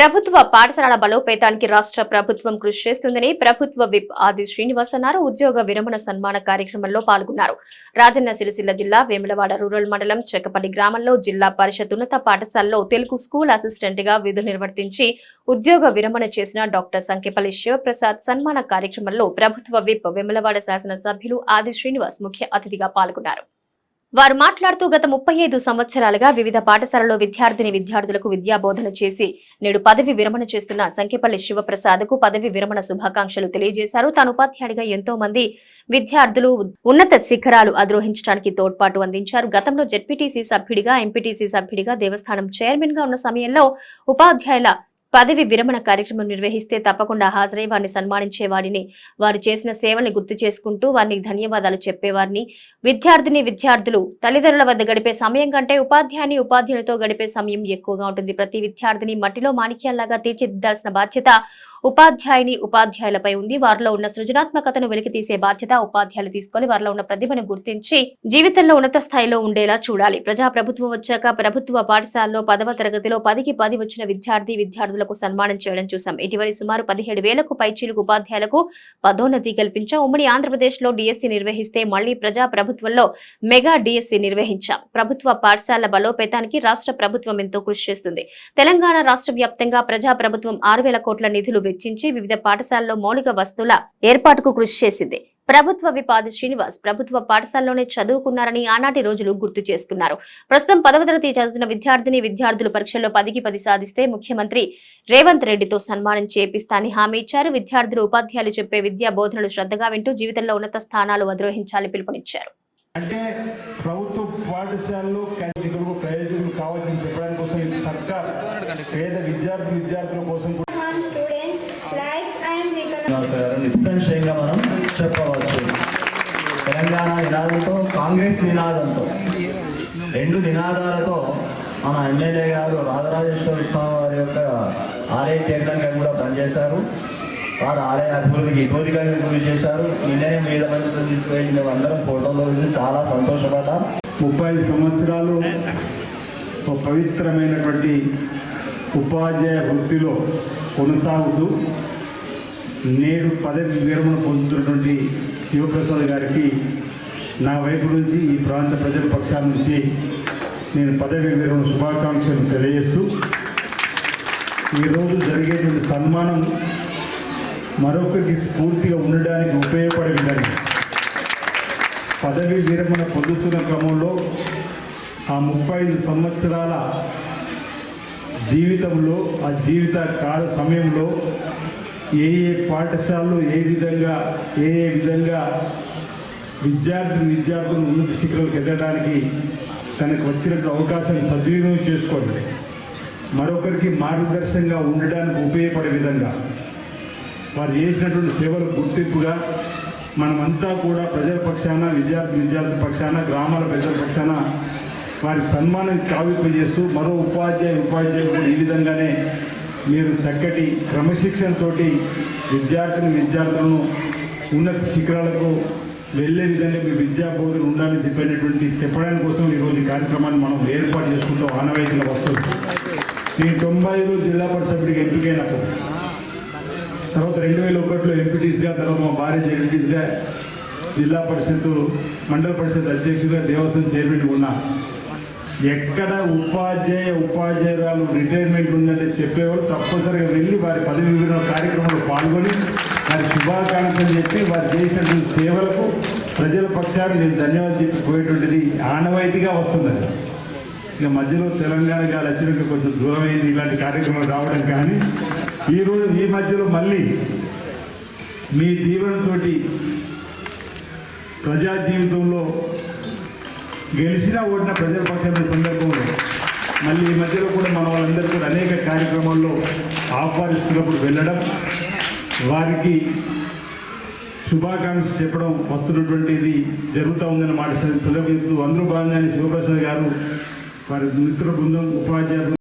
ప్రభుత్వ పాఠశాలల బలోపేతానికి రాష్ట్ర ప్రభుత్వం కృషి చేస్తుందని ప్రభుత్వ విప్ ఆది శ్రీనివాస్ అన్నారు. ఉద్యోగ విరమణ సన్మాన కార్యక్రమంలో పాల్గొన్నారు. రాజన్న సిరిసిల్ల జిల్లా వేములవాడ రూరల్ మండలం చెక్కపల్లి గ్రామంలో జిల్లా పరిషత్ ఉన్నత పాఠశాలలో తెలుగు స్కూల్ అసిస్టెంట్గా విధులు నిర్వర్తించి ఉద్యోగ విరమణ చేసిన డాక్టర్ సంకేపల్లి శివప్రసాద్ సన్మాన కార్యక్రమంలో ప్రభుత్వ విప్ వేములవాడ శాసన సభ్యులు ఆది శ్రీనివాస్ ముఖ్య అతిథిగా పాల్గొన్నారు. వారు మాట్లాడుతూ గత ముప్పై ఐదు సంవత్సరాలుగా వివిధ పాఠశాలలో విద్యార్థిని విద్యార్థులకు విద్యాబోధన చేసి నేడు పదవి విరమణ చేస్తున్న సంఖ్యపల్లి శివప్రసాద్కు పదవి విరమణ శుభాకాంక్షలు తెలియజేశారు. తాను ఉపాధ్యాయుడిగా ఎంతో మంది విద్యార్థులు ఉన్నత శిఖరాలు అధిరోహించడానికి తోడ్పాటు అందించారు. గతంలో జెడ్పీటీసీ సభ్యుడిగా ఎంపీటీసీ సభ్యుడిగా దేవస్థానం చైర్మన్గా ఉన్న సమయంలో ఉపాధ్యాయుల పదవి విరమణ కార్యక్రమం నిర్వహిస్తే తప్పకుండా హాజరై వారిని సన్మానించేవాడిని వారు చేసిన సేవల్ని గుర్తు చేసుకుంటూ వారిని ధన్యవాదాలు చెప్పేవారిని. విద్యార్థిని విద్యార్థులు తల్లిదండ్రుల వద్ద గడిపే సమయం కంటే ఉపాధ్యాయుని ఉపాధ్యాయులతో గడిపే సమయం ఎక్కువగా ఉంటుంది. ప్రతి విద్యార్థిని మట్టిలో మాణిక్యాల్లాగా తీర్చిదిద్దాల్సిన బాధ్యత ఉపాధ్యాయుని ఉపాధ్యాయులపై ఉంది. వారిలో ఉన్న సృజనాత్మకతను వెలికి తీసే బాధ్యత ఉపాధ్యాయులు తీసుకొని వారిలో ఉన్న ప్రతిభను గుర్తించి జీవితంలో ఉన్నత స్థాయిలో ఉండేలా చూడాలి. ప్రజా ప్రభుత్వం వచ్చాక ప్రభుత్వ పాఠశాలలో పదవ తరగతిలో పదికి పది వచ్చిన విద్యార్థి విద్యార్థులకు సన్మానం చేయడం చూశాం. ఇటీవలి సుమారు పదిహేడు వేలకు పైచీలకు ఉపాధ్యాయులకు పదోన్నతి కల్పించాం. ఉమ్మడి ఆంధ్రప్రదేశ్లో డిఎస్సి నిర్వహిస్తే మళ్ళీ ప్రజా ప్రభుత్వంలో మెగా డిఎస్సి నిర్వహించాం. ప్రభుత్వ పాఠశాలల బలోపేతానికి రాష్ట్ర ప్రభుత్వం ఎంతో కృషి చేస్తుంది. తెలంగాణ రాష్ట్ర వ్యాప్తంగా ప్రజా ప్రభుత్వం ఆరు వేల కోట్ల నిధులు వెచ్చించి వివిధ పాఠశాలలో మౌలిక వస్తువుల ఏర్పాటుకు కృషి చేసింది. ప్రభుత్వ విపాది శ్రీనివాస్ ప్రభుత్వ పాఠశాలలోనే చదువుకున్నారని ఆనాటి రోజులు గుర్తు చేసుకున్నారు. ప్రస్తుతం పదవ తరగతి చదువుతున్న విద్యార్థిని విద్యార్థులు పరీక్షల్లో పదికి పది సాధిస్తే ముఖ్యమంత్రి రేవంత్ రెడ్డితో సన్మానం చేపిస్తానని హామీ ఇచ్చారు. విద్యార్థులు ఉపాధ్యాయులు చెప్పే విద్యా బోధనలు శ్రద్ధగా వింటూ జీవితంలో ఉన్నత స్థానాలు అధిరోహించాలని పిలుపునిచ్చారు. అంటే ప్రభుత్వ పాఠశాలలో ప్రయోజనం కావాల్సింది చెప్పడానికి కోసం సర్కార్ పేద విద్యార్థి విద్యార్థుల కోసం and గారు నిస్సంశయంగా మనం చెప్పవచ్చు. తెలంగాణ నినాదంతో కాంగ్రెస్ నినాదంతో రెండు నినాదాలతో మన ఎమ్మెల్యే గారు రాజరాజేశ్వర స్వామి వారి యొక్క ఆలయ చైర్మన్గా కూడా పనిచేశారు. వారు ఆలయ అభివృద్ధికి ఇతోధికంగా కృషి చేశారు. నిన్ననే మీద మందితో తీసుకెళ్ళి మేము అందరం ఫోటోలో చాలా సంతోషపడ్డాం. ముప్పై ఐదు సంవత్సరాలు ఒక పవిత్రమైనటువంటి ఉపాధ్యాయ వృత్తిలో కొనసాగుతూ నేడు పదవి విరమణ పొందుతున్నటువంటి శివప్రసాద్ గారికి నా వైపు నుంచి ఈ ప్రాంత ప్రజల పక్షాల నుంచి నేను పదవి విరమణ శుభాకాంక్షలు తెలియజేస్తూ ఈరోజు జరిగేటువంటి సన్మానం మరొకరికి స్ఫూర్తిగా ఉండడానికి ఉపయోగపడే విధంగా పదవి విరమణ పొందుతున్న క్రమంలో ఆ ముప్పై ఐదు సంవత్సరాల జీవితంలో ఆ జీవిత కాల సమయంలో ఏ ఏ పాఠశాలలో ఏ విధంగా ఏ ఏ విధంగా విద్యార్థులు విద్యార్థులు ఉన్నత శిఖరాలకు ఎదగడానికి తనకు వచ్చినటువంటి అవకాశాన్ని సద్వినియోగం చేసుకోండి. మరొకరికి మార్గదర్శకంగా ఉండడానికి ఉపయోగపడే విధంగా. వారు చేసినటువంటి సేవల గుర్తింపుగా మనమంతా కూడా ప్రజల పక్షాన విద్యార్థి విద్యార్థుల పక్షాన గ్రామాల ప్రజల పక్షాన వారి సన్మానం కావింపు చేస్తూ మరో ఉపాధ్యాయ ఉపాధ్యాయులు ఈ విధంగానే మీరు చక్కటి క్రమశిక్షణతోటి విద్యార్థిని విద్యార్థులను ఉన్నత శిఖరాలకు వెళ్ళే విధంగా మీ విద్యా బోధన ఉండాలని చెప్పినటువంటి చెప్పడానికి కోసం ఈరోజు ఈ కార్యక్రమాన్ని మనం ఏర్పాటు చేసుకుంటాం ఆనవాయితీలో వస్తుంది నేను తొంభై ఐదు జిల్లా పరిషత్ సభ్యుడికి ఎంపికైనప్పుడు తర్వాత రెండు వేల ఒకటిలో ఎంపీటీస్గా తర్వాత మా భార్య జడ్పీటీస్గా జిల్లా పరిషత్తు మండల పరిషత్ అధ్యక్షుడిగా దేవస్థానం చైర్మన్ ఉన్నా. ఎక్కడ ఉపాధ్యాయ ఉపాధ్యాయురాలు రిటైర్మెంట్ ఉందంటే చెప్పేవాళ్ళు తప్పనిసరిగా వెళ్ళి వారి పదవి విరమణ కార్యక్రమంలో పాల్గొని వారి శుభాకాంక్షలు చెప్పి వారు చేసినటువంటి సేవలకు ప్రజల పక్షాన్ని నేను ధన్యవాదాలు చెప్పి పోయేటువంటిది ఆనవాయితీగా వస్తున్నది. ఇక మధ్యలో తెలంగాణ గారు వచ్చినట్టు కొంచెం దూరమైంది ఇలాంటి కార్యక్రమాలు రావడం కానీ ఈరోజు ఈ మధ్యలో మళ్ళీ మీ దీవెనతోటి ప్రజా జీవితంలో గెలిచినా ఓడిన ప్రజల పక్షాన్ని సందర్భంలో. మళ్ళీ ఈ మధ్యలో కూడా మన వాళ్ళందరూ కూడా అనేక కార్యక్రమాల్లో ఆహ్వానిస్తున్నప్పుడు వెళ్ళడం వారికి శుభాకాంక్షలు చెప్పడం వస్తున్నటువంటిది జరుగుతూ ఉందన్న మాట సందర్భం చెప్తూ అందరూ బాగానే శివప్రసాద్ గారు వారి మిత్ర బృందం ఉపాధ్యాయులు